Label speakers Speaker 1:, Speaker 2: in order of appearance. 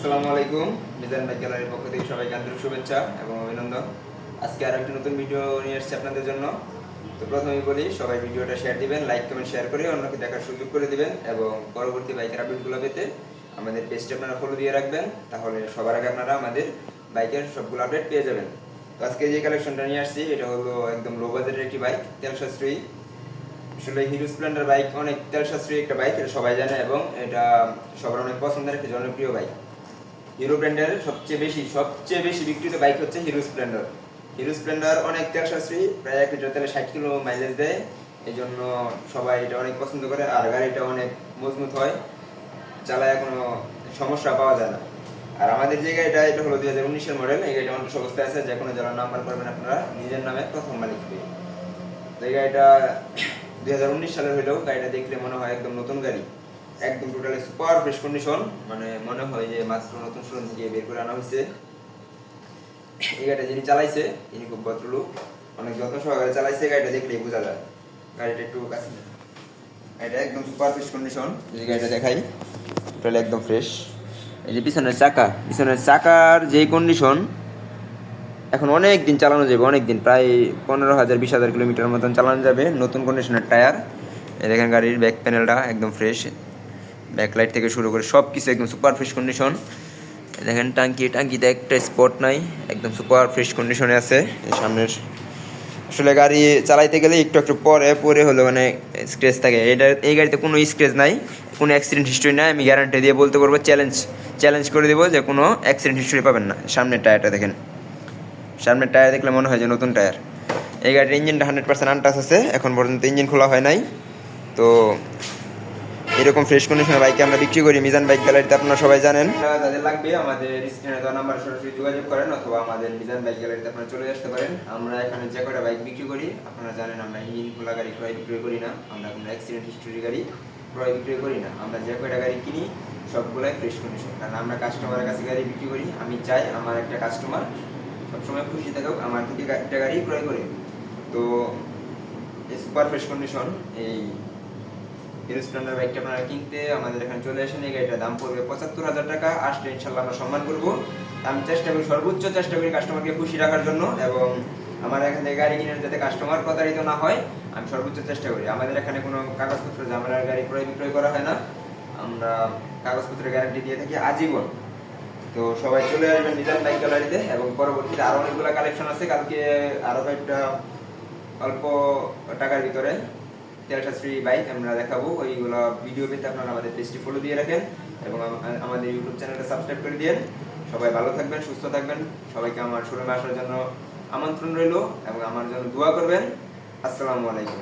Speaker 1: আসসালামু আলাইকুম। মিজান বাইক গ্যালারির পক্ষ থেকে সবাইকে আন্তরিক শুভেচ্ছা এবং অভিনন্দন। আজকে আর একটি নতুন ভিডিও নিয়ে এসেছি আপনাদের জন্য। তো প্রথমেই বলি, সবাই ভিডিওটা শেয়ার দিবেন লাইক কমেন্ট শেয়ার করে অন্যকে দেখার সুযোগ করে দিবেন এবং পরবর্তী বাইকের আপডেটগুলো পেতে আমাদের পেজটি আপনারা ফলো দিয়ে রাখবেন। তাহলে সবার আগে আপনারা আমাদের বাইকের সবগুলো আপডেট পেয়ে যাবেন। তো আজকে যে কালেকশনটা নিয়ে আসছি, এটা হলো একদম লো বাজেটের একটি বাইক তেল সাশ্রয়ী আসলে হিরো স্প্লেন্ডার বাইক অনেক তেল সাশ্রয়ী একটা বাইক এটা সবাই জানে এবং এটা সবার অনেক পছন্দের, একটা জনপ্রিয় বাইক হিরো ব্র্যান্ডের সবচেয়ে বেশি সবচেয়ে বেশি বিক্রিত বাইক হচ্ছে হিরো স্প্লেন্ডার হিরো স্প্লেন্ডার অনেক তেল প্রায় এক লিটার ষাট কিলো মাইলেজ দেয়। এই জন্য সবাই এটা অনেক পছন্দ করে, আর গাড়িটা অনেক মজবুত হয়। চালায় কোনো সমস্যা পাওয়া যায় না। আর আমাদের যে গাড়িটা, এটা হলো দুই হাজার উনিশের মডেল এই গাড়িটা অনেক অবস্থায় আছে, যে কোনো যারা নাম্বার করবেন আপনারা, নিজের নামে প্রথম মালিক পেয়ে। তো এই গাড়িটা দুই হাজার উনিশ সালের হইলেও গাড়িটা দেখলে মনে হয় একদম নতুন গাড়ি। একদম টোটালি সুপার ফ্রেশ কন্ডিশন মানে মনে হয় যে মাত্র নতুন শোরুম থেকে বের করে আনা হয়েছে। এই গাড়িটা যিনি চালাইছে তিনি খুব ভদ্রলোক। অনেক যত্ন সহকারে চালাইছে, গাড়িটা দেখলেই বোঝা যায়। গাড়িটা একটু কাছে। গাড়িটা একদম সুপার ফ্রেশ কন্ডিশন এই গাড়িটা দেখাই টোটালি একদম ফ্রেশ এই যে পিছনের চাকা, পিছনের চাকার যে কন্ডিশন এখন অনেক দিন চালানো যাবে, অনেক দিন, প্রায় পনেরো হাজার, বিশ হাজার কিলোমিটার মতন চালানো যাবে নতুন কন্ডিশনের টায়ার এই দেখেন গাড়ির ব্যাক প্যানেলটা একদম ফ্রেশ ব্যাক লাইট থেকে শুরু করে সব কিছু একদম সুপার ফ্রেশ কন্ডিশন দেখেন, টাঙ্কি, টাঙ্কিতে একটা স্পট নাই, একদম সুপার ফ্রেশ কন্ডিশনে আছে। সামনের আসলে গাড়ি চালাইতে গেলে একটু একটু পরে পরে হলো মানে স্ক্রেচ থাকে। এটা এই গাড়িতে কোনো স্ক্রেচ নাই, কোনো অ্যাক্সিডেন্ট হিস্ট্রি নাই। আমি গ্যারান্টি দিয়ে বলতে পারব চ্যালেঞ্জ চ্যালেঞ্জ করে দেবো যে কোনো অ্যাক্সিডেন্ট হিস্ট্রি পাবেন না। সামনের টায়ারটা দেখেন। সামনের টায়ার দেখলে মনে হয় যে নতুন টায়ার এই গাড়ির ইঞ্জিনটা হান্ড্রেড পার্সেন্ট আনটাস আছে। এখন পর্যন্ত ইঞ্জিন খোলা হয় নাই। তো এরকম ফ্রেশ কন্ডিশনের বাইকে আমরা বিক্রি করি। মিজান বাইক গ্যালারিতে আপনারা সবাই জানেন। যাদের লাগবে আমাদের স্ক্রিনে দেওয়া নাম্বার সরাসরি যোগাযোগ করেন অথবা আমাদের মিজান বাইক গ্যালারিতে আপনারা চলে আসতে পারেন। আমরা এখানে যে কটা বাইক বিক্রি করি, আপনারা জানেন আমরা ইঞ্জিন খোলা গাড়ি ক্রয় বিক্রয় করি না। আমরা কোনো অ্যাক্সিডেন্ট হিস্টোরি গাড়ি ক্রয় বিক্রয় করি না। আমরা যে কয়টা গাড়ি কিনি, সবগুলাই ফ্রেশ কন্ডিশন কারণ আমরা কাস্টমারের কাছে গাড়ি বিক্রি করি। আমি চাই আমার একটা কাস্টমার সবসময় খুশি থাকুক, আমার থেকে একটা গাড়ি ক্রয় করে। তো সুপার ফ্রেশ কন্ডিশন এই স্প্লেন্ডার বাইকটা আপনারা কিনতে আমাদের এখানে চলে আসেন। এই গাড়িটার দাম পড়বে পঁচাত্তর হাজার টাকা। আসলে ইনশাল্লাহ আমরা সম্মান করব। আমি চেষ্টা করি, সর্বোচ্চ চেষ্টা করি কাস্টমারকে খুশি রাখার জন্য এবং আমার এখান থেকে গাড়ি কিনে যাতে কাস্টমার প্রতারিত না হয়, আমি সর্বোচ্চ চেষ্টা করি। আমাদের এখানে কোনো কাগজপত্র ঝামেলার গাড়ি ক্রয় বিক্রয় করা হয় না। আমরা কাগজপত্রের গ্যারান্টি দিয়ে থাকি আজীবন। তো সবাই চলে আসবেন নিজাম বাইক গ্যালারিতে এবং পরবর্তীতে আরও অনেকগুলো কালেকশন আছে। কালকে আরও কয়েকটা অল্প টাকার ভিতরে তেল সাশ্রয়ী বাইক আমরা দেখাবো। ওইগুলো ভিডিও পেতে আপনারা আমাদের পেজটি ফলো দিয়ে রাখেন এবং আমাদের ইউটিউব চ্যানেলটা সাবস্ক্রাইব করে দিন সবাই ভালো থাকবেন, সুস্থ থাকবেন। সবাইকে আমার শোরুমে আসার জন্য আমন্ত্রণ রইল এবং আমার জন্য দোয়া করবেন। আসসালামু আলাইকুম।